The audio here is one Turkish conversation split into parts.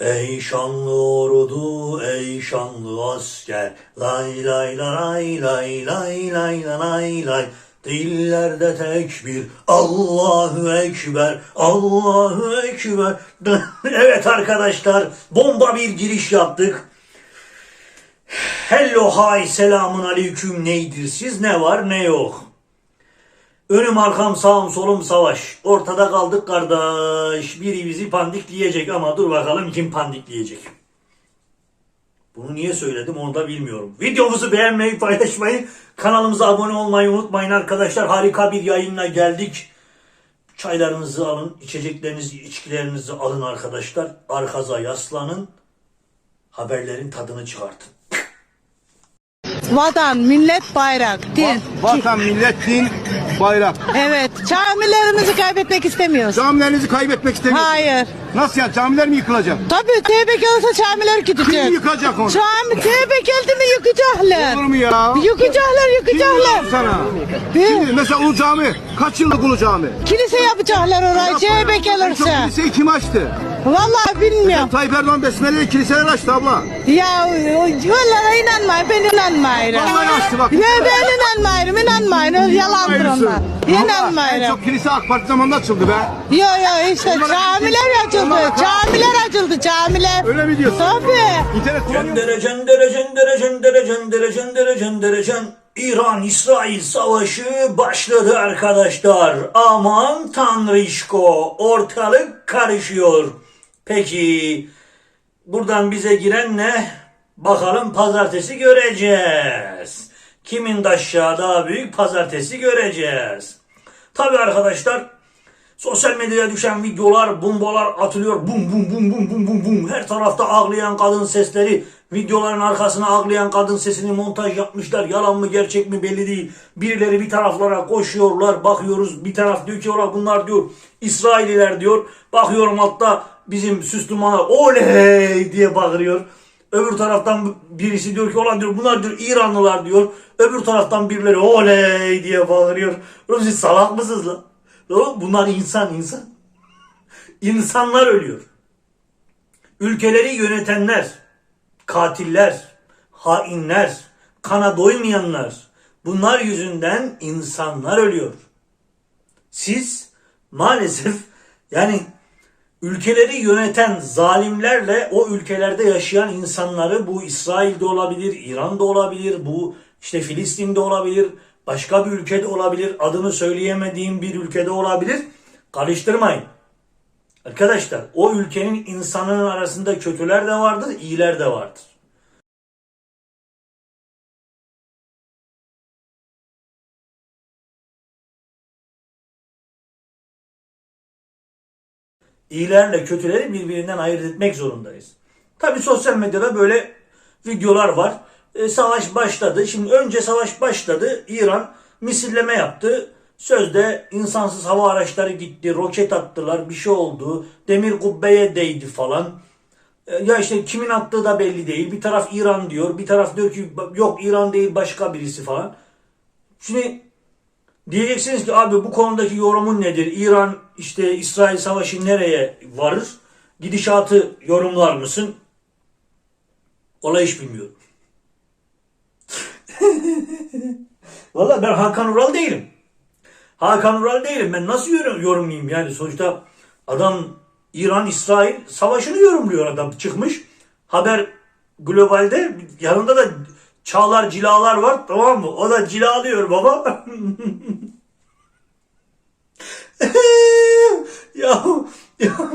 Ey şanlı ordu, ey şanlı asker, lay lay lay lay lay lay lay lay. Dillerde tekbir, Allahu Ekber, Allahu Ekber. evet arkadaşlar, bomba bir giriş yaptık. Hello, hi, selamun aleyküm neydir siz, ne var ne yok. Önüm arkam sağım solum savaş. Ortada kaldık kardeş. Biri bizi pandikleyecek ama dur bakalım kim pandikleyecek. Bunu niye söyledim onu da bilmiyorum. Videomuzu beğenmeyi paylaşmayı kanalımıza abone olmayı unutmayın arkadaşlar. Harika bir yayınla geldik. Çaylarınızı alın, içeceklerinizi, içkilerinizi alın arkadaşlar. Arkaza yaslanın. Haberlerin tadını çıkartın. Vatan, millet, bayrak, din. Vatan, millet, din, bayrak. Evet, camilerimizi kaybetmek istemiyoruz. Camilerinizi kaybetmek istemiyorsunuz. Hayır. Nasıl ya? Camiler mi yıkılacak? Tabii TBK olsa camiler gidecek. Kim yıkacak onu? Cami TBK geldi mi yıkacaklar. Olur mu ya? Yıkacaklar, Kim yıkacaklar. diyor sana? Şimdi mesela Ulu Cami. Kaç yıllık Ulu Cami? Kilise yapacaklar orayı çok olursa. kiliseyi kim açtı? Vallahi bilmiyorum. Tayyip Erdoğan besmeleyle kiliseler açtı abla. Ya onlara inanmayın, ben inanmayırım. Vallahi açtı bak. Ne ben inanmayırım, inanmayın. O yalandır onlar. Abla, En İnanmayırım. çok kilise AK Parti zamanında açıldı be. Yo yo işte Onlara- camiler açıldı. Camiler açıldı, camiler. Öyle mi diyorsun? Tabii. İnternet kullanıyor musun? Cendere cendere cendere cendere cendere cendere cendere cen İran-İsrail savaşı başladı arkadaşlar. Aman tanrışko ortalık karışıyor. Peki buradan bize giren ne? Bakalım pazartesi göreceğiz. Kimin daşyağı daha büyük pazartesi göreceğiz. Tabi arkadaşlar Sosyal medyaya düşen videolar, bombalar atılıyor. Bum bum bum bum bum bum bum. Her tarafta ağlayan kadın sesleri. Videoların arkasına ağlayan kadın sesini montaj yapmışlar. Yalan mı gerçek mi belli değil. Birileri bir taraflara koşuyorlar. Bakıyoruz bir taraf diyor ki "Ola bunlar diyor İsraililer diyor. Bakıyorum altta bizim Süslümanlar oley diye bağırıyor. Öbür taraftan birisi diyor ki olan diyor bunlar diyor İranlılar diyor. Öbür taraftan birileri oley diye bağırıyor. Oğlum siz salak mısınız lan? Oğlum bunlar insan insan. İnsanlar ölüyor. Ülkeleri yönetenler, katiller, hainler, kana doymayanlar. Bunlar yüzünden insanlar ölüyor. Siz maalesef yani ülkeleri yöneten zalimlerle o ülkelerde yaşayan insanları bu İsrail'de olabilir, İran'da olabilir, bu işte Filistin'de olabilir, başka bir ülkede olabilir, adını söyleyemediğim bir ülkede olabilir. Karıştırmayın. Arkadaşlar o ülkenin insanının arasında kötüler de vardır, iyiler de vardır. İyilerle kötüleri birbirinden ayırt etmek zorundayız. Tabi sosyal medyada böyle videolar var. E, savaş başladı. Şimdi önce savaş başladı. İran misilleme yaptı. Sözde insansız hava araçları gitti. Roket attılar. Bir şey oldu. Demir kubbeye değdi falan. E, Ya işte kimin attığı da belli değil. Bir taraf İran diyor. Bir taraf diyor ki yok İran değil başka birisi falan. Şimdi Diyeceksiniz ki abi bu konudaki yorumun nedir? İran işte İsrail savaşı nereye varır? Gidişatı yorumlar mısın? Olay hiç bilmiyorum. Valla ben Hakan Ural değilim. Hakan Ural değilim. Ben nasıl yorum, yorumlayayım yani? Sonuçta adam İran-İsrail savaşını yorumluyor adam çıkmış. Haber globalde yanında da çağlar cilalar var tamam mı? O da cilalıyor baba. ya, ya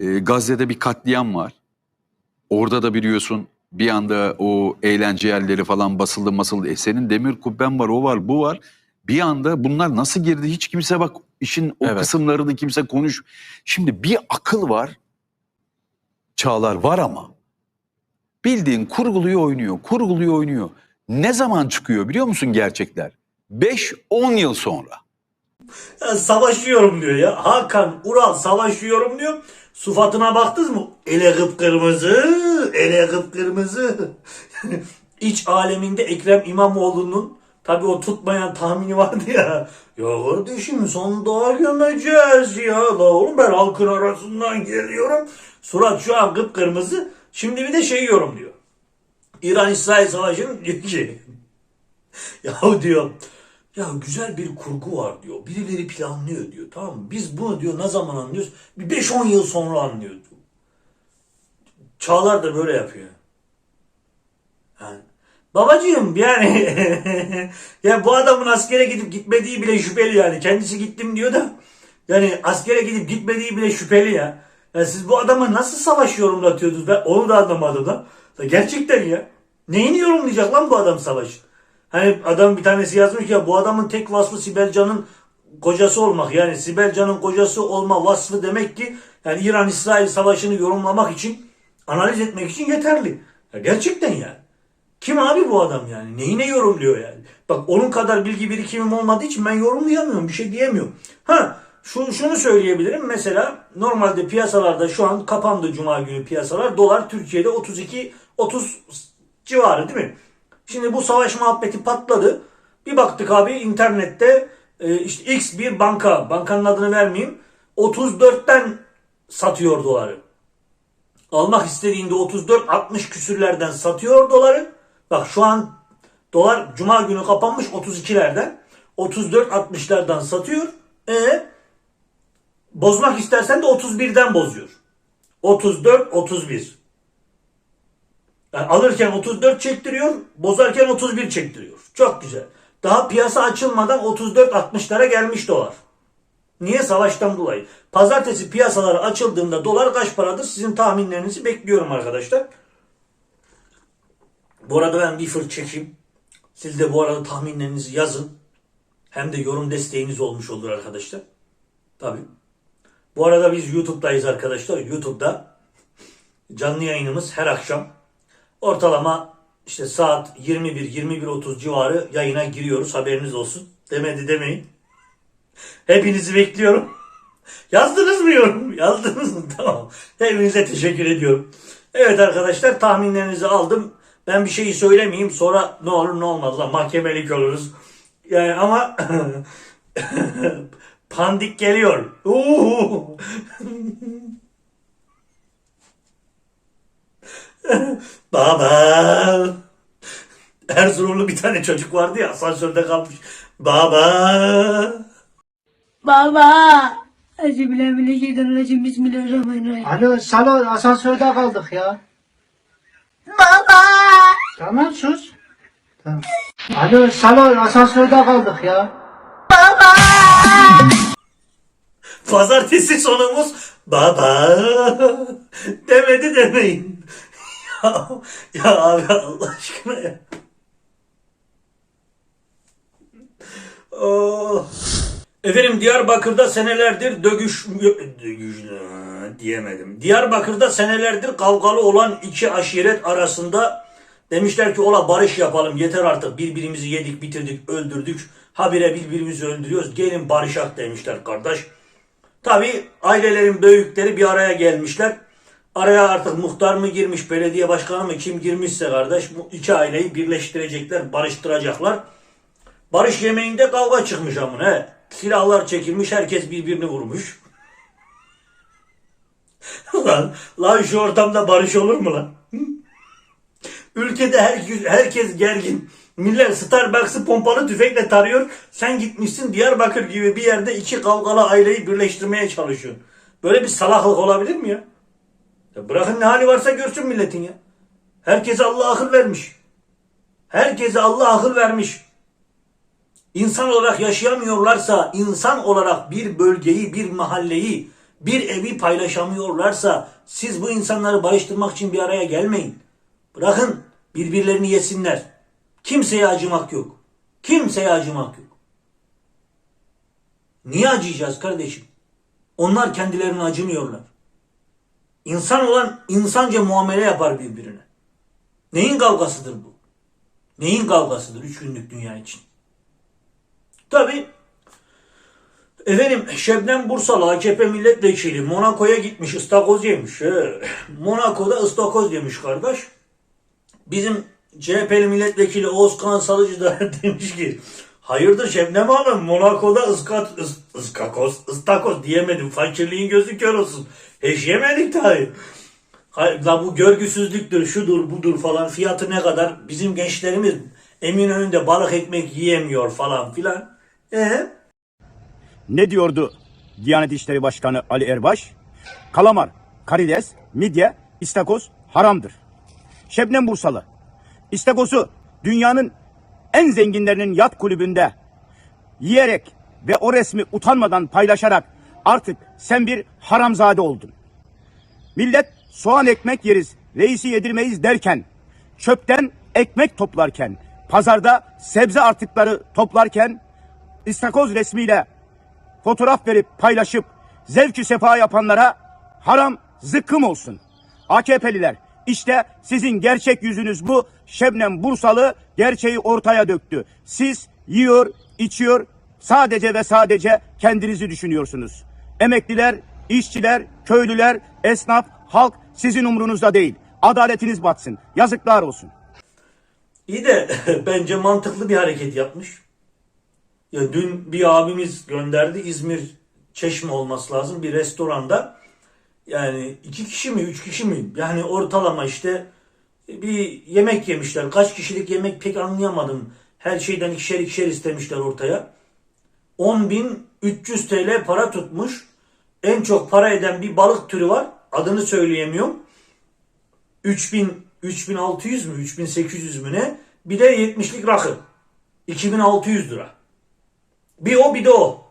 E, Gazze'de bir katliam var. Orada da biliyorsun bir anda o eğlence yerleri falan basıldı masıldı. E senin demir kubben var o var bu var. Bir anda bunlar nasıl girdi hiç kimse bak işin o Evet. kısımlarını kimse konuş. Şimdi bir akıl var. Çağlar var ama bildiğin kurguluyor oynuyor kurguluyor oynuyor. Ne zaman çıkıyor biliyor musun gerçekler? 5-10 yıl sonra. Savaşıyorum diyor ya. Hakan Ural savaşıyorum diyor. Sufatına baktınız mı? Ele kıpkırmızı, ele kıpkırmızı. İç aleminde Ekrem İmamoğlu'nun tabii o tutmayan tahmini vardı ya. Ya kardeşim sonunda gömeceğiz ya. La oğlum ben halkın arasından geliyorum. Surat şu an kıpkırmızı. Şimdi bir de şey yorumluyor. İran-İsrail savaşının diyor ki ya diyor ya güzel bir kurgu var diyor. Birileri planlıyor diyor. Tamam mı? Biz bunu diyor ne zaman anlıyoruz? Bir 5-10 yıl sonra anlıyoruz. Çağlar da böyle yapıyor. Yani, babacığım yani ya bu adamın askere gidip gitmediği bile şüpheli yani. Kendisi gittim diyor da yani askere gidip gitmediği bile şüpheli ya. Ya siz bu adama nasıl savaş yorumlatıyordunuz? Ben onu da anlamadım da. Gerçekten ya. Neyini yorumlayacak lan bu adam savaşı? Hani adam bir tanesi yazmış ya bu adamın tek vasfı Sibel Can'ın kocası olmak. Yani Sibel Can'ın kocası olma vasfı demek ki yani İran-İsrail savaşını yorumlamak için analiz etmek için yeterli. Ya gerçekten yani. Kim abi bu adam yani? Neyine yorumluyor yani? Bak onun kadar bilgi birikimim olmadığı için ben yorumlayamıyorum. Bir şey diyemiyorum. Ha şu, şunu söyleyebilirim. Mesela normalde piyasalarda şu an kapandı Cuma günü piyasalar. Dolar Türkiye'de 32 30 civarı değil mi? Şimdi bu savaş muhabbeti patladı. Bir baktık abi internette e, işte X bir banka, bankanın adını vermeyeyim. 34'ten satıyor doları. Almak istediğinde 34-60 küsürlerden satıyor doları. Bak şu an dolar cuma günü kapanmış 32'lerden. 34-60'lardan satıyor. E bozmak istersen de 31'den bozuyor. 34-31. Yani alırken 34 çektiriyor, bozarken 31 çektiriyor. Çok güzel. Daha piyasa açılmadan 34-60'lara gelmiş dolar. Niye? Savaştan dolayı. Pazartesi piyasalar açıldığında dolar kaç paradır? Sizin tahminlerinizi bekliyorum arkadaşlar. Bu arada ben bir fır çekeyim. Siz de bu arada tahminlerinizi yazın. Hem de yorum desteğiniz olmuş olur arkadaşlar. Tabii. Bu arada biz YouTube'dayız arkadaşlar. YouTube'da canlı yayınımız her akşam ortalama işte saat 21-21.30 civarı yayına giriyoruz. Haberiniz olsun. Demedi demeyin. Hepinizi bekliyorum. Yazdınız mı yorum? Yazdınız mı? Tamam. Hepinize teşekkür ediyorum. Evet arkadaşlar tahminlerinizi aldım. Ben bir şeyi söylemeyeyim. Sonra ne olur ne olmaz lan mahkemelik oluruz. Yani ama pandik geliyor. Baba. Erzurumlu bir tane çocuk vardı ya asansörde kalmış. Baba. Baba. Euzubillahimineşşeytanirracim. Bismillahirrahmanirrahim. Alo salon asansörde kaldık ya. Baba. Tamam sus. Tamam. Alo salon asansörde kaldık ya. Pazartesi sonumuz baba demedi demeyin. Ya, ya abi Allah aşkına ya. Oh. Efendim Diyarbakır'da senelerdir dögüş, dögüş diyemedim. Diyarbakır'da senelerdir kavgalı olan iki aşiret arasında demişler ki ola barış yapalım yeter artık birbirimizi yedik bitirdik öldürdük habire birbirimizi öldürüyoruz gelin barışak demişler kardeş. Tabi ailelerin büyükleri bir araya gelmişler. Araya artık muhtar mı girmiş, belediye başkanı mı kim girmişse kardeş bu iki aileyi birleştirecekler, barıştıracaklar. Barış yemeğinde kavga çıkmış amına he. Silahlar çekilmiş, herkes birbirini vurmuş. lan, lan şu ortamda barış olur mu lan? Ülkede herkes, herkes gergin. Millet Starbucks'ı pompalı tüfekle tarıyor. Sen gitmişsin Diyarbakır gibi bir yerde iki kavgalı aileyi birleştirmeye çalışıyorsun. Böyle bir salaklık olabilir mi ya? Ya bırakın ne hali varsa görsün milletin ya. Herkese Allah akıl vermiş. Herkese Allah akıl vermiş. İnsan olarak yaşayamıyorlarsa, insan olarak bir bölgeyi, bir mahalleyi, bir evi paylaşamıyorlarsa siz bu insanları barıştırmak için bir araya gelmeyin. Bırakın birbirlerini yesinler. Kimseye acımak yok. Kimseye acımak yok. Niye acıyacağız kardeşim? Onlar kendilerine acımıyorlar. İnsan olan insanca muamele yapar birbirine. Neyin kavgasıdır bu? Neyin kavgasıdır üç günlük dünya için? Tabi efendim Şebnem Bursalı AKP milletvekili Monaco'ya gitmiş ıstakoz yemiş. He. Monaco'da ıstakoz yemiş kardeş. Bizim CHP'li milletvekili Oğuzkan Salıcı da demiş ki hayırdır Şebnem Hanım Monaco'da ıskat, ıs, ıskakoz, ıstakoz diyemedim. Fakirliğin gözü kör olsun. Hiç yemedik tabii. La bu görgüsüzlüktür, şudur, budur falan. Fiyatı ne kadar? Bizim gençlerimiz Eminönü'nde balık ekmek yiyemiyor falan filan. E Ne diyordu Diyanet İşleri Başkanı Ali Erbaş? Kalamar, karides, midye, istakoz haramdır. Şebnem Bursalı. İstakozu dünyanın en zenginlerinin yat kulübünde yiyerek ve o resmi utanmadan paylaşarak artık sen bir haramzade oldun. Millet soğan ekmek yeriz, reisi yedirmeyiz derken, çöpten ekmek toplarken, pazarda sebze artıkları toplarken, istakoz resmiyle fotoğraf verip paylaşıp zevkü sefa yapanlara haram zıkkım olsun. AKP'liler işte sizin gerçek yüzünüz bu. Şebnem Bursalı gerçeği ortaya döktü. Siz yiyor, içiyor, sadece ve sadece kendinizi düşünüyorsunuz. Emekliler, işçiler, köylüler, esnaf, halk sizin umrunuzda değil. Adaletiniz batsın. Yazıklar olsun. iyi de bence mantıklı bir hareket yapmış. Ya dün bir abimiz gönderdi İzmir Çeşme olması lazım bir restoranda. Yani iki kişi mi üç kişi mi? Yani ortalama işte bir yemek yemişler. Kaç kişilik yemek pek anlayamadım. Her şeyden ikişer ikişer istemişler ortaya. 10.300 TL para tutmuş. En çok para eden bir balık türü var. Adını söyleyemiyorum. 3000 3600 mü 3800 mü ne? Bir de 70'lik rakı. 2600 lira. Bir o bir de o.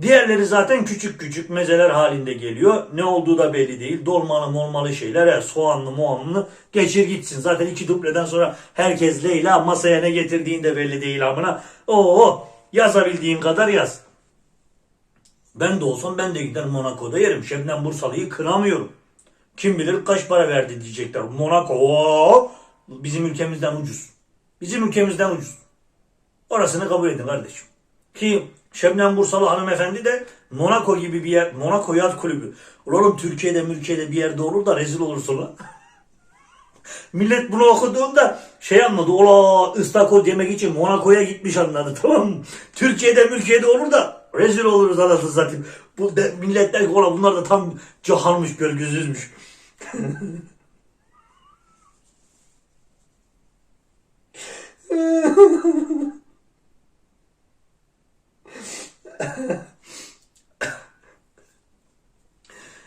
Diğerleri zaten küçük küçük mezeler halinde geliyor. Ne olduğu da belli değil. Dolmalı molmalı şeyler. He, soğanlı muamlı geçir gitsin. Zaten iki dubleden sonra herkes Leyla masaya ne getirdiğin de belli değil amına. Oo yazabildiğin kadar yaz. Ben de olsam ben de gider Monaco'da yerim. Şebnem Bursalı'yı kıramıyorum. Kim bilir kaç para verdi diyecekler. Monaco oo, bizim ülkemizden ucuz. Bizim ülkemizden ucuz. Orasını kabul edin kardeşim. Ki Şebnem Bursalı hanımefendi de Monaco gibi bir yer, Monaco yat kulübü. Oğlum Türkiye'de mülkiyede bir yerde olur da rezil olursun. Millet bunu okuduğunda şey anladı. Ola ıstakoz yemek için Monaco'ya gitmiş anladı tamam mı? Türkiye'de mülkiyede olur da rezil oluruz anasını satayım. Bu de, millet der bunlar da tam cahalmış görgüsüzmüş.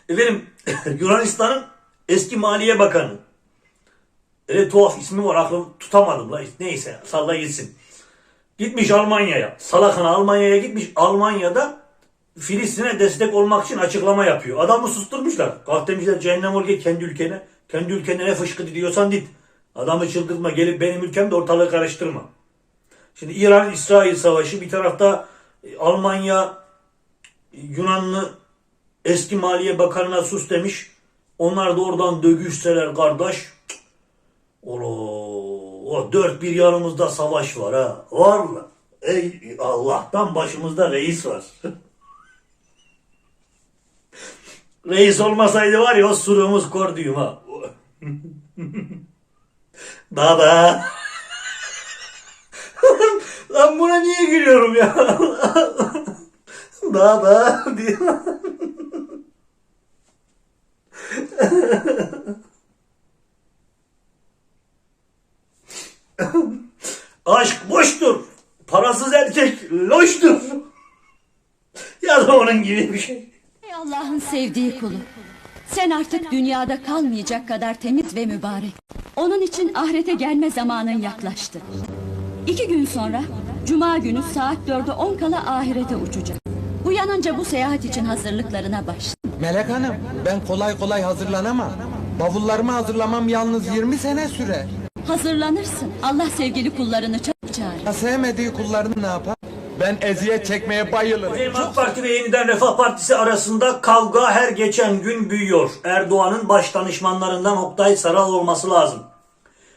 Efendim Yunanistan'ın eski Maliye Bakanı. Öyle tuhaf ismi var aklım tutamadım la. Neyse salla gitsin. Gitmiş Almanya'ya. Salakana Almanya'ya gitmiş. Almanya'da Filistin'e destek olmak için açıklama yapıyor. Adamı susturmuşlar. Kalk demişler cehennem ol kendi ülkene. Kendi ülkene ne fışkırdı diyorsan git. Adamı çıldırtma gelip benim ülkemde ortalığı karıştırma. Şimdi İran-İsrail savaşı bir tarafta e, Almanya Yunanlı eski Maliye Bakanı'na sus demiş. Onlar da oradan dövüşseler kardeş. Olo, o dört bir yanımızda savaş var ha. Var mı? Ey Allah'tan başımızda reis var. reis olmasaydı var ya o suruğumuz korduyum ha. Baba. Lan buna niye gülüyorum ya? Baba diye. Aşk boştur. Parasız erkek loştur. Ya da onun gibi bir şey. Ey Allah'ın sevdiği kulu. Sen artık dünyada kalmayacak kadar temiz ve mübarek. Onun için ahirete gelme zamanın yaklaştı. İki gün sonra Cuma günü saat dörde on kala ahirete uçacak. Uyanınca bu seyahat için hazırlıklarına başla. Melek Hanım, ben kolay kolay hazırlanamam. Bavullarımı hazırlamam yalnız 20 sene sürer. Hazırlanırsın. Allah sevgili kullarını çabuk çağırır. Ya sevmediği kullarını ne yapar? Ben eziyet çekmeye bayılırım. AK Parti ve Yeniden Refah Partisi arasında kavga her geçen gün büyüyor. Erdoğan'ın baş danışmanlarından Oktay Saral olması lazım.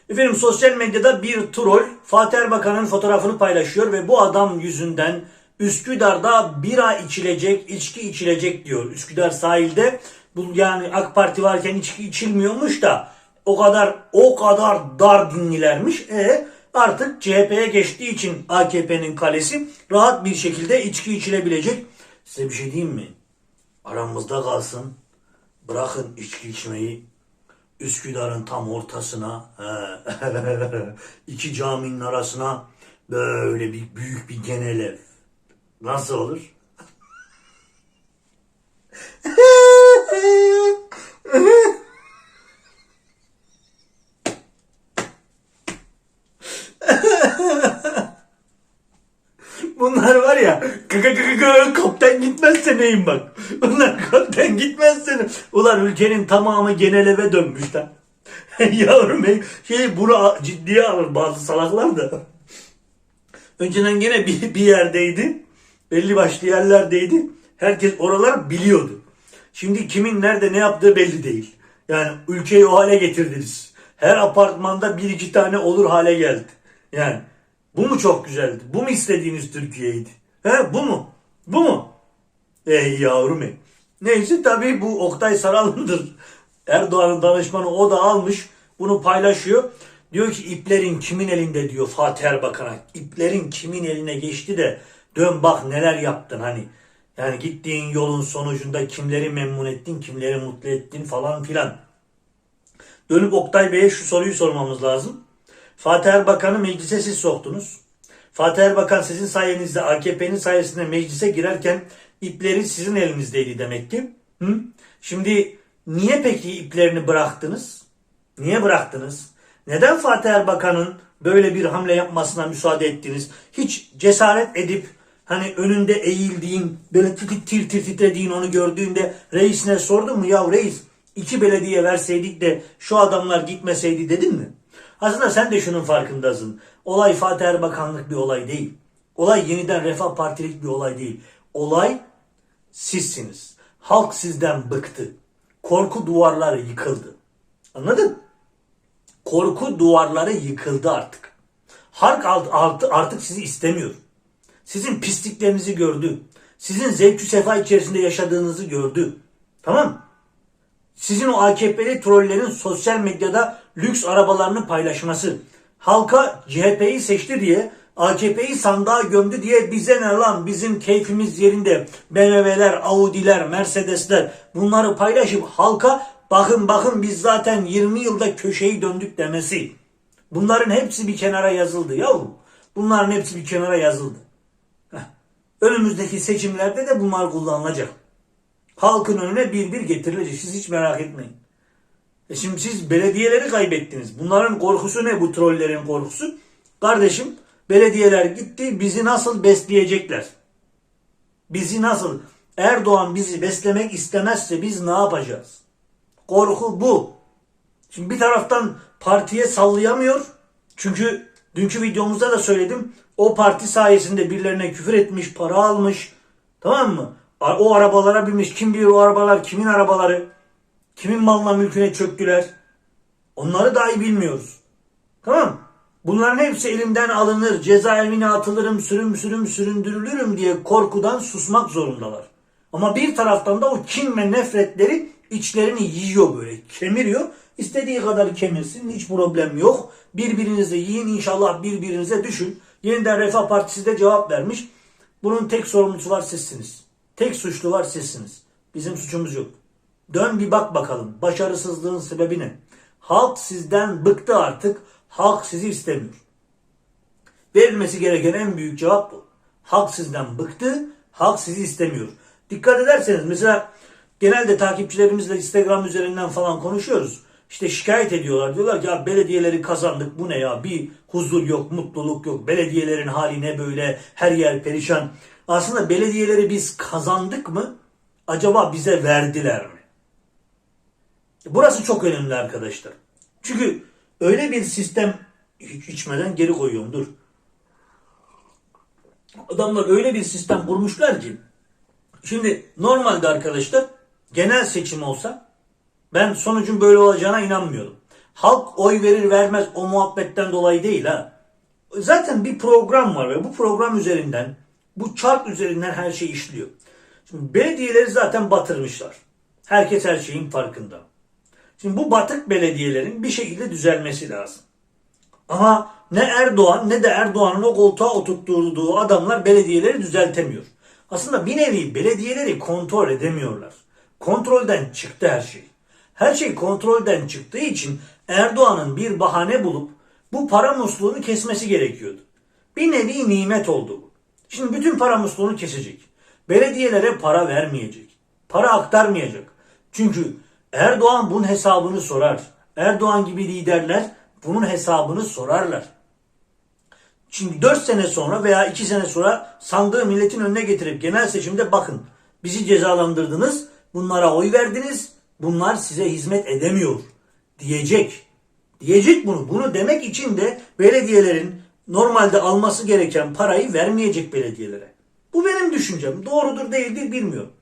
Efendim sosyal medyada bir troll Fatih Erbakan'ın fotoğrafını paylaşıyor ve bu adam yüzünden Üsküdar'da bira içilecek, içki içilecek diyor. Üsküdar sahilde bu yani AK Parti varken içki içilmiyormuş da o kadar o kadar dar dinlilermiş. E artık CHP'ye geçtiği için AKP'nin kalesi rahat bir şekilde içki içilebilecek. Size bir şey diyeyim mi? Aramızda kalsın. Bırakın içki içmeyi. Üsküdar'ın tam ortasına, he, iki caminin arasına böyle bir büyük bir genel ev. Nasıl olur? Bunlar var ya kıkı kıkı kıkı kapten gitmezse neyim bak. Bunlar kapten gitmezse Ulan ülkenin tamamı genel eve dönmüşler. Yavrum ey, şey bunu ciddiye alır bazı salaklar da. Önceden gene bir, bir yerdeydi. Belli başlı yerlerdeydi. Herkes oralar biliyordu. Şimdi kimin nerede ne yaptığı belli değil. Yani ülkeyi o hale getirdiniz. Her apartmanda bir iki tane olur hale geldi. Yani bu mu çok güzeldi? Bu mu istediğiniz Türkiye'ydi? He bu mu? Bu mu? Ey yavrum ey. Neyse tabii bu Oktay Saral'ındır. Erdoğan'ın danışmanı o da almış. Bunu paylaşıyor. Diyor ki iplerin kimin elinde diyor Fatih Erbakan'a. İplerin kimin eline geçti de dön bak neler yaptın hani. Yani gittiğin yolun sonucunda kimleri memnun ettin, kimleri mutlu ettin falan filan. Dönüp Oktay Bey'e şu soruyu sormamız lazım. Fatih Erbakan'ı meclise siz soktunuz. Fatih Erbakan sizin sayenizde AKP'nin sayesinde meclise girerken ipleri sizin elinizdeydi demek ki. Hı? Şimdi niye peki iplerini bıraktınız? Niye bıraktınız? Neden Fatih Erbakan'ın böyle bir hamle yapmasına müsaade ettiniz? Hiç cesaret edip hani önünde eğildiğin, böyle tir tir tir titrediğin onu gördüğünde reisine sordun mu? Ya reis iki belediye verseydik de şu adamlar gitmeseydi dedin mi? Aslında sen de şunun farkındasın. Olay Fatih Erbakanlık bir olay değil. Olay yeniden Refah Partilik bir olay değil. Olay sizsiniz. Halk sizden bıktı. Korku duvarları yıkıldı. Anladın? Korku duvarları yıkıldı artık. Halk artık sizi istemiyor. Sizin pisliklerinizi gördü. Sizin zevkü sefa içerisinde yaşadığınızı gördü. Tamam mı? Sizin o AKP'li trollerin sosyal medyada lüks arabalarını paylaşması, halka CHP'yi seçti diye AKP'yi sandığa gömdü diye bize ne lan bizim keyfimiz yerinde BMW'ler, Audi'ler, Mercedes'ler bunları paylaşıp halka bakın bakın biz zaten 20 yılda köşeyi döndük demesi. Bunların hepsi bir kenara yazıldı yavrum. Bunların hepsi bir kenara yazıldı. Önümüzdeki seçimlerde de bunlar kullanılacak halkın önüne bir bir getirilecek. Siz hiç merak etmeyin. E şimdi siz belediyeleri kaybettiniz. Bunların korkusu ne bu trollerin korkusu? Kardeşim belediyeler gitti bizi nasıl besleyecekler? Bizi nasıl? Erdoğan bizi beslemek istemezse biz ne yapacağız? Korku bu. Şimdi bir taraftan partiye sallayamıyor. Çünkü dünkü videomuzda da söyledim. O parti sayesinde birilerine küfür etmiş, para almış. Tamam mı? O arabalara binmiş. Kim bilir o arabalar kimin arabaları? Kimin malına mülküne çöktüler? Onları dahi bilmiyoruz. Tamam? Bunların hepsi elimden alınır, cezaevine atılırım, sürüm sürüm süründürülürüm diye korkudan susmak zorundalar. Ama bir taraftan da o kin ve nefretleri içlerini yiyor böyle, kemiriyor. İstediği kadar kemirsin, hiç problem yok. Birbirinize yiyin, inşallah birbirinize düşün. Yeniden Refah Partisi de cevap vermiş. Bunun tek sorumlusu var sizsiniz. Tek suçlu var sizsiniz. Bizim suçumuz yok. Dön bir bak bakalım. Başarısızlığın sebebi ne? Halk sizden bıktı artık. Halk sizi istemiyor. Verilmesi gereken en büyük cevap bu. Halk sizden bıktı. Halk sizi istemiyor. Dikkat ederseniz mesela genelde takipçilerimizle Instagram üzerinden falan konuşuyoruz. İşte şikayet ediyorlar. Diyorlar ki ya belediyeleri kazandık bu ne ya bir huzur yok mutluluk yok. Belediyelerin hali ne böyle her yer perişan. Aslında belediyeleri biz kazandık mı? Acaba bize verdiler mi? Burası çok önemli arkadaşlar. Çünkü öyle bir sistem hiç içmeden geri koyuyorum dur. Adamlar öyle bir sistem kurmuşlar ki şimdi normalde arkadaşlar genel seçim olsa ben sonucun böyle olacağına inanmıyorum. Halk oy verir vermez o muhabbetten dolayı değil ha. Zaten bir program var ve bu program üzerinden bu çark üzerinden her şey işliyor. Şimdi belediyeleri zaten batırmışlar. Herkes her şeyin farkında. Şimdi bu batık belediyelerin bir şekilde düzelmesi lazım. Ama ne Erdoğan ne de Erdoğan'ın o koltuğa oturtturduğu adamlar belediyeleri düzeltemiyor. Aslında bir nevi belediyeleri kontrol edemiyorlar. Kontrolden çıktı her şey. Her şey kontrolden çıktığı için Erdoğan'ın bir bahane bulup bu para musluğunu kesmesi gerekiyordu. Bir nevi nimet oldu bu. Şimdi bütün para musluğunu kesecek. Belediyelere para vermeyecek. Para aktarmayacak. Çünkü Erdoğan bunun hesabını sorar. Erdoğan gibi liderler bunun hesabını sorarlar. Şimdi 4 sene sonra veya 2 sene sonra sandığı milletin önüne getirip genel seçimde bakın bizi cezalandırdınız, bunlara oy verdiniz, bunlar size hizmet edemiyor diyecek. Diyecek bunu. Bunu demek için de belediyelerin normalde alması gereken parayı vermeyecek belediyelere. Bu benim düşüncem. Doğrudur değildir bilmiyorum.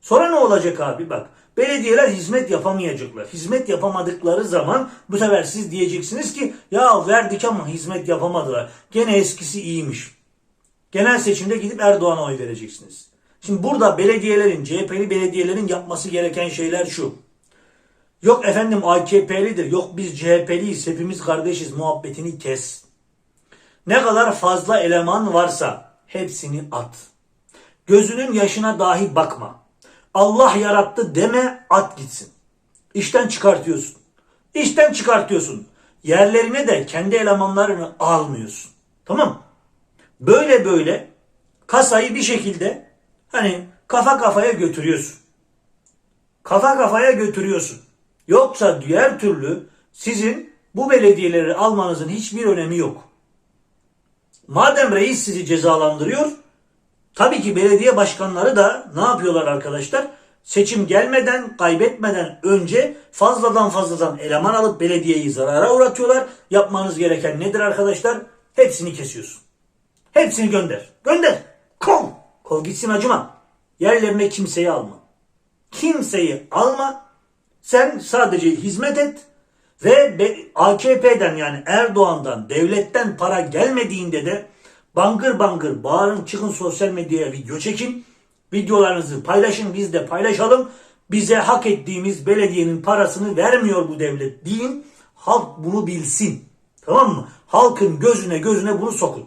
Sonra ne olacak abi bak. Belediyeler hizmet yapamayacaklar. Hizmet yapamadıkları zaman bu sefer siz diyeceksiniz ki ya verdik ama hizmet yapamadılar. Gene eskisi iyiymiş. Genel seçimde gidip Erdoğan'a oy vereceksiniz. Şimdi burada belediyelerin, CHP'li belediyelerin yapması gereken şeyler şu. Yok efendim AKP'lidir, yok biz CHP'liyiz, hepimiz kardeşiz muhabbetini kes. Ne kadar fazla eleman varsa hepsini at. Gözünün yaşına dahi bakma. Allah yarattı deme at gitsin. İşten çıkartıyorsun. İşten çıkartıyorsun. Yerlerine de kendi elemanlarını almıyorsun. Tamam? Böyle böyle kasayı bir şekilde hani kafa kafaya götürüyorsun. Kafa kafaya götürüyorsun. Yoksa diğer türlü sizin bu belediyeleri almanızın hiçbir önemi yok. Madem reis sizi cezalandırıyor, tabii ki belediye başkanları da ne yapıyorlar arkadaşlar? Seçim gelmeden, kaybetmeden önce fazladan fazladan eleman alıp belediyeyi zarara uğratıyorlar. Yapmanız gereken nedir arkadaşlar? Hepsini kesiyorsun. Hepsini gönder. Gönder. Kov. Kov gitsin acıma. Yerlerine kimseyi alma. Kimseyi alma. Sen sadece hizmet et ve AKP'den yani Erdoğan'dan, devletten para gelmediğinde de bangır bangır bağırın çıkın sosyal medyaya video çekin. Videolarınızı paylaşın biz de paylaşalım. Bize hak ettiğimiz belediyenin parasını vermiyor bu devlet deyin. Halk bunu bilsin. Tamam mı? Halkın gözüne gözüne bunu sokun.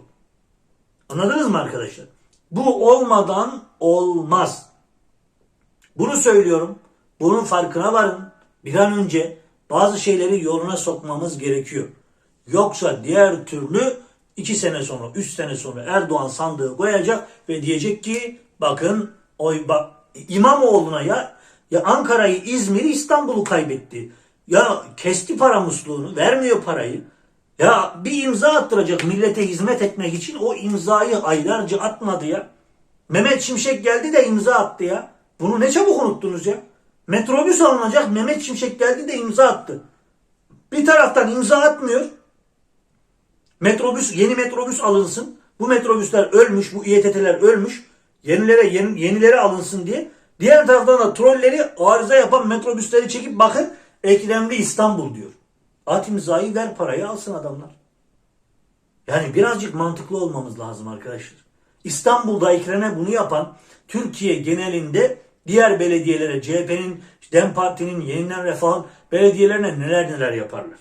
Anladınız mı arkadaşlar? Bu olmadan olmaz. Bunu söylüyorum. Bunun farkına varın. Bir an önce bazı şeyleri yoluna sokmamız gerekiyor. Yoksa diğer türlü iki sene sonra, üç sene sonra Erdoğan sandığı koyacak ve diyecek ki bakın oy bak İmamoğlu'na ya ya Ankara'yı, İzmir'i, İstanbul'u kaybetti. Ya kesti para musluğunu, vermiyor parayı. Ya bir imza attıracak millete hizmet etmek için o imzayı aylarca atmadı ya. Mehmet Şimşek geldi de imza attı ya. Bunu ne çabuk unuttunuz ya. Metrobüs alınacak Mehmet Şimşek geldi de imza attı. Bir taraftan imza atmıyor. Metrobüs yeni metrobüs alınsın. Bu metrobüsler ölmüş, bu İETT'ler ölmüş. Yenilere yeni, yenileri alınsın diye. Diğer taraftan da trolleri arıza yapan metrobüsleri çekip bakın Ekremli İstanbul diyor. At imzayı ver parayı alsın adamlar. Yani birazcık mantıklı olmamız lazım arkadaşlar. İstanbul'da Ekrem'e bunu yapan Türkiye genelinde diğer belediyelere CHP'nin, DEM Parti'nin, Yeniden Refah'ın belediyelerine neler neler yaparlar.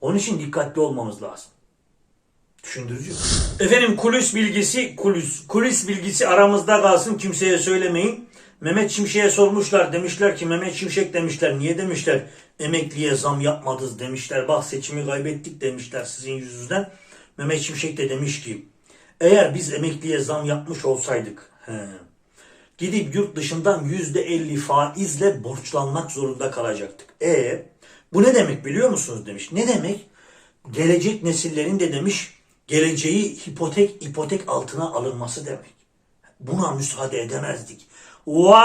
Onun için dikkatli olmamız lazım. Düşündürücü. Efendim kulis bilgisi, kulis, kulis bilgisi aramızda kalsın kimseye söylemeyin. Mehmet Şimşek'e sormuşlar demişler ki Mehmet Şimşek demişler niye demişler emekliye zam yapmadınız demişler bak seçimi kaybettik demişler sizin yüzünüzden. Mehmet Şimşek de demiş ki eğer biz emekliye zam yapmış olsaydık he, gidip yurt dışından yüzde elli faizle borçlanmak zorunda kalacaktık. E bu ne demek biliyor musunuz demiş. Ne demek? Gelecek nesillerin de demiş geleceği hipotek ipotek altına alınması demek. Buna müsaade edemezdik. Wow!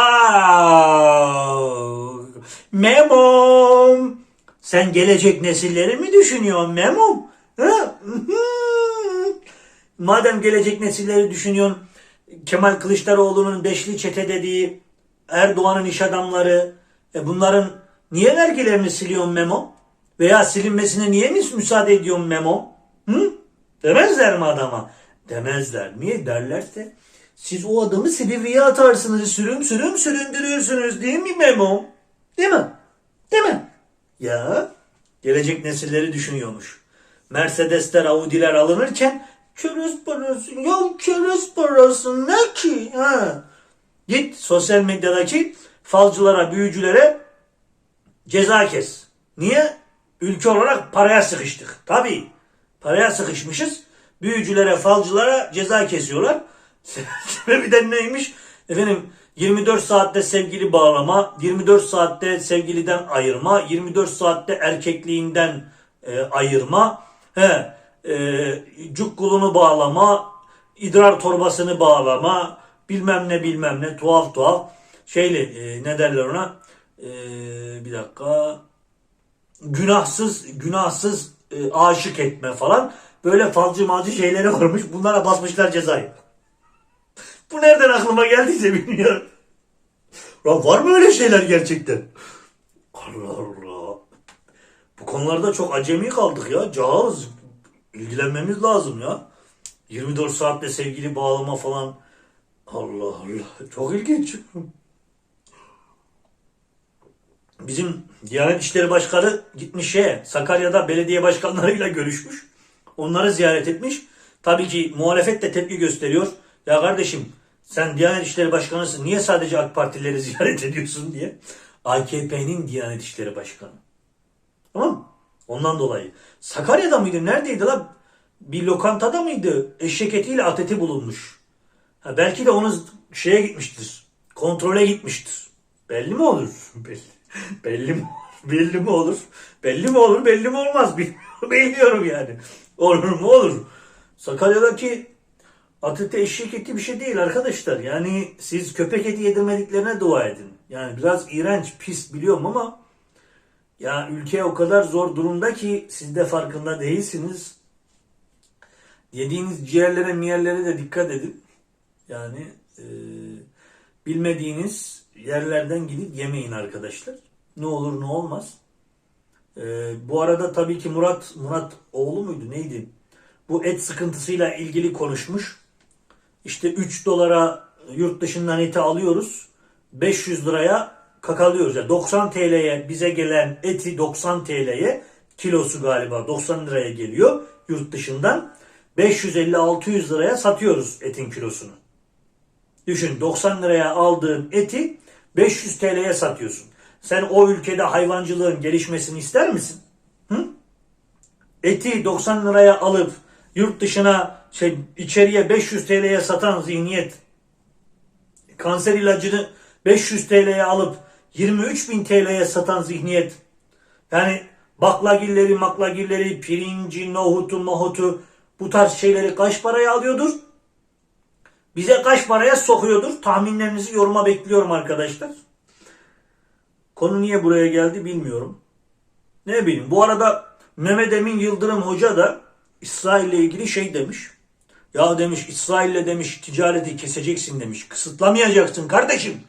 Memom! Sen gelecek nesilleri mi düşünüyorsun Memom? Madem gelecek nesilleri düşünüyorsun, Kemal Kılıçdaroğlu'nun beşli çete dediği Erdoğan'ın iş adamları, e bunların niye vergilerini siliyorsun Memo? Veya silinmesine niye mi müsaade ediyorsun Memo? Hı? Demezler mi adama? Demezler. Niye derlerse? Siz o adamı Silivri'ye atarsınız, sürüm sürüm süründürürsünüz değil mi Memo? Değil mi? Değil mi? Ya gelecek nesilleri düşünüyormuş. Mercedesler, Audi'ler alınırken körüz parası, ya körüz parası ne ki? Ha? Git sosyal medyadaki falcılara, büyücülere ceza kes. Niye? Ülke olarak paraya sıkıştık. Tabii paraya sıkışmışız. Büyücülere, falcılara ceza kesiyorlar. Sebebi de neymiş? Efendim 24 saatte sevgili bağlama, 24 saatte sevgiliden ayırma, 24 saatte erkekliğinden e, ayırma, he, e, cukkulunu bağlama, idrar torbasını bağlama, bilmem ne bilmem ne tuhaf tuhaf şeyli e, ne derler ona E, bir dakika günahsız günahsız e, aşık etme falan böyle falcı malcı şeyleri varmış bunlara basmışlar cezayı. Bu nereden aklıma geldiyse bilmiyorum. Lan var mı öyle şeyler gerçekten? Allah Allah. Bu konularda çok acemi kaldık ya. Cahız. İlgilenmemiz lazım ya. 24 saatte sevgili bağlama falan. Allah Allah. Çok ilginç. Bizim Diyanet İşleri Başkanı gitmiş şeye, Sakarya'da belediye başkanlarıyla görüşmüş. Onları ziyaret etmiş. Tabii ki muhalefet de tepki gösteriyor. Ya kardeşim sen Diyanet İşleri Başkanısın. Niye sadece AK Partileri ziyaret ediyorsun diye. AKP'nin Diyanet İşleri Başkanı. Tamam mı? Ondan dolayı. Sakarya'da mıydı? Neredeydi la? Bir lokantada mıydı? Eşek etiyle at bulunmuş. Ha, belki de onu şeye gitmiştir. Kontrole gitmiştir. Belli mi olur? Belli, belli mi Belli mi olur? Belli mi olur? Belli mi olmaz? Bilmiyorum, yani. Olur mu olur? Sakarya'daki at eti eşek eti bir şey değil arkadaşlar. Yani siz köpek eti yedirmediklerine dua edin. Yani biraz iğrenç, pis biliyorum ama ya ülke o kadar zor durumda ki siz de farkında değilsiniz. Yediğiniz ciğerlere miyerlere de dikkat edin. Yani e, bilmediğiniz yerlerden gidip yemeyin arkadaşlar. Ne olur ne olmaz. E, bu arada tabii ki Murat, Murat oğlu muydu neydi? Bu et sıkıntısıyla ilgili konuşmuş. İşte 3 dolara yurt dışından eti alıyoruz. 500 liraya kakalıyoruz. Yani 90 TL'ye bize gelen eti 90 TL'ye kilosu galiba 90 liraya geliyor yurt dışından. 550-600 liraya satıyoruz etin kilosunu. Düşün 90 liraya aldığın eti 500 TL'ye satıyorsun. Sen o ülkede hayvancılığın gelişmesini ister misin? Hı? Eti 90 liraya alıp yurt dışına şey içeriye 500 TL'ye satan zihniyet kanser ilacını 500 TL'ye alıp 23 bin TL'ye satan zihniyet yani baklagilleri, maklagilleri, pirinci, nohutu, mohutu bu tarz şeyleri kaç paraya alıyordur? Bize kaç paraya sokuyordur? Tahminlerinizi yoruma bekliyorum arkadaşlar. Konu niye buraya geldi bilmiyorum. Ne bileyim. Bu arada Mehmet Emin Yıldırım Hoca da İsrail ile ilgili şey demiş. Ya demiş İsrail'le demiş ticareti keseceksin demiş. Kısıtlamayacaksın kardeşim.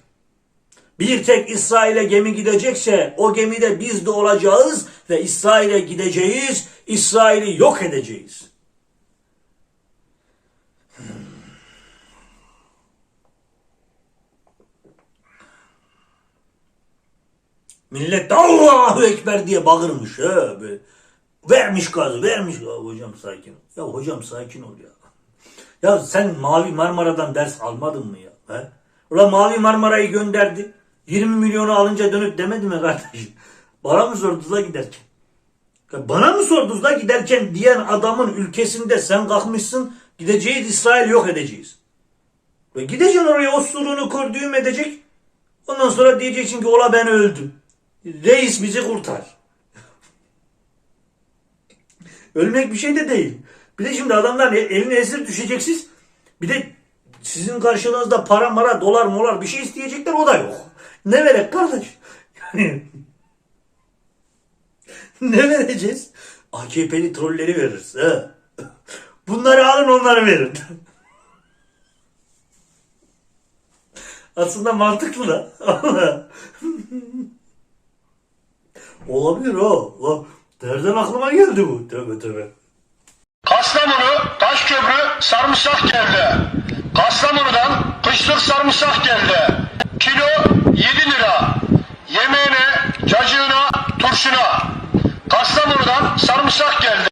Bir tek İsrail'e gemi gidecekse o gemide biz de olacağız ve İsrail'e gideceğiz. İsrail'i yok edeceğiz. Millet de Allahu Ekber diye bağırmış. He. Vermiş gazı, vermiş. Ya hocam sakin. Ya hocam sakin ol ya. Ya sen Mavi Marmara'dan ders almadın mı ya? He? Ulan Mavi Marmara'yı gönderdi. 20 milyonu alınca dönüp demedi mi kardeşim? Bana mı sordunuz la giderken? Ya Bana mı sordunuz la giderken diyen adamın ülkesinde sen kalkmışsın gideceğiz İsrail yok edeceğiz. Ve gideceksin oraya o surunu kur düğüm edecek. Ondan sonra diyeceksin ki ola ben öldüm. Reis bizi kurtar. Ölmek bir şey de değil. Bir de şimdi adamlar eline esir düşeceksiniz. Bir de sizin karşılığınızda para mara dolar molar bir şey isteyecekler o da yok. Ne verek kardeş? Yani ne vereceğiz? AKP'li trolleri veririz. He. Bunları alın onları verin. Aslında mantıklı da. Olabilir o. Lan Nereden aklıma geldi bu? Tövbe tövbe. Kastamonu, Taşköprü, sarımsak geldi. Kastamonu'dan kışlık sarımsak geldi. Kilo 7 lira. Yemeğine, cacığına, turşuna. Kastamonu'dan sarımsak geldi.